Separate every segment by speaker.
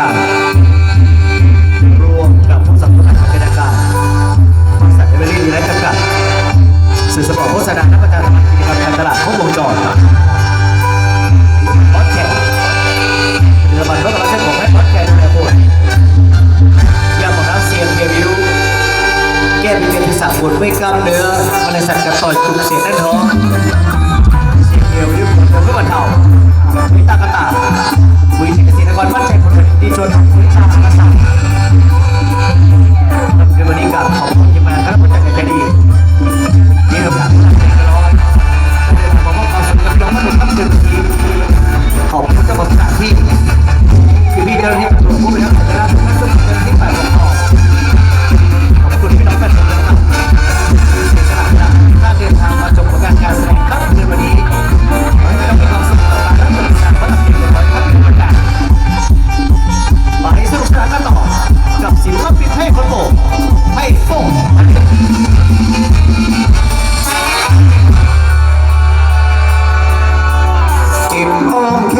Speaker 1: ชัยรวมกับผู้สนับสนุนาการการบริษัทเอเวอรี่และจำกัดสื่อสปอร์ตโฆษณาและประชาสัมพันธ์กิจกรรมการตลาดครบวงจรพอดแคสต์ผลิตภัณฑ์รถกระบะเส้นผมให้พอดแคสต์ดูแลคนยามองน้ำเสียงเดบิวต์แก้ปีเวียนที่สามปวดเมื่อกล้ามเนื้อมาในสัตว์กระต่อยจุกเสียงแน่นท้อง ใ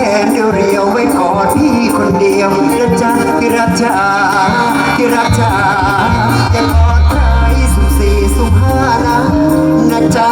Speaker 1: แขนเรียว
Speaker 2: ไว้กอดพี่คนเดียวนะจ๊ะที่รักจ๋าที่รักจ๋าอย่ากอดใครสุ่มสี่สุ่มห้านะนะจ๊ะ